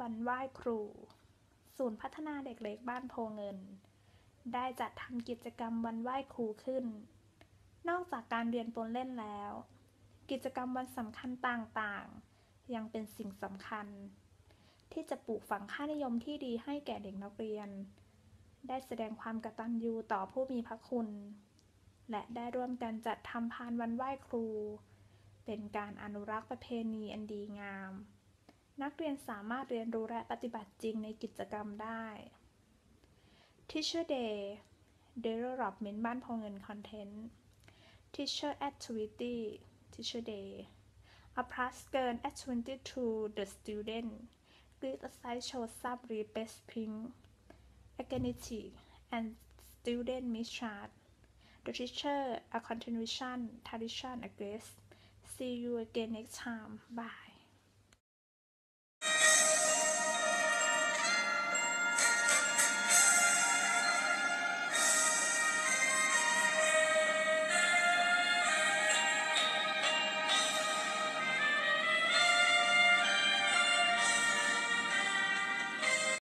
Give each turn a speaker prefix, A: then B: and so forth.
A: วันไหว้ครู ศูนย์พัฒนาเด็กเล็กบ้านโพเงิน ได้จัดทำกิจกรรมวันไหว้ครูขึ้น นอกจากการเรียนปนเล่นแล้ว กิจกรรมวันสำคัญต่างๆ ยังเป็นสิ่งสำคัญ ที่จะปลูกฝังค่านิยมที่ดีให้แก่เด็กนักเรียน ได้แสดงความกตัญญูต่อผู้มีพระคุณ และได้ร่วมกันจัดทำพานวันไหว้ครู เป็นการอนุรักษ์ประเพณีอันดีงาม นักเรียนสามารถเรียนรู้และปฏิบัติจริงในกิจกรรมได้ Teacher Day Development บ้านพอเงิน Content Teacher Activity Teacher Day A plus girl activity to the student Greet a side show some read pink Agility and student mission The teacher a continuation tradition a grace See you again next time. Bye.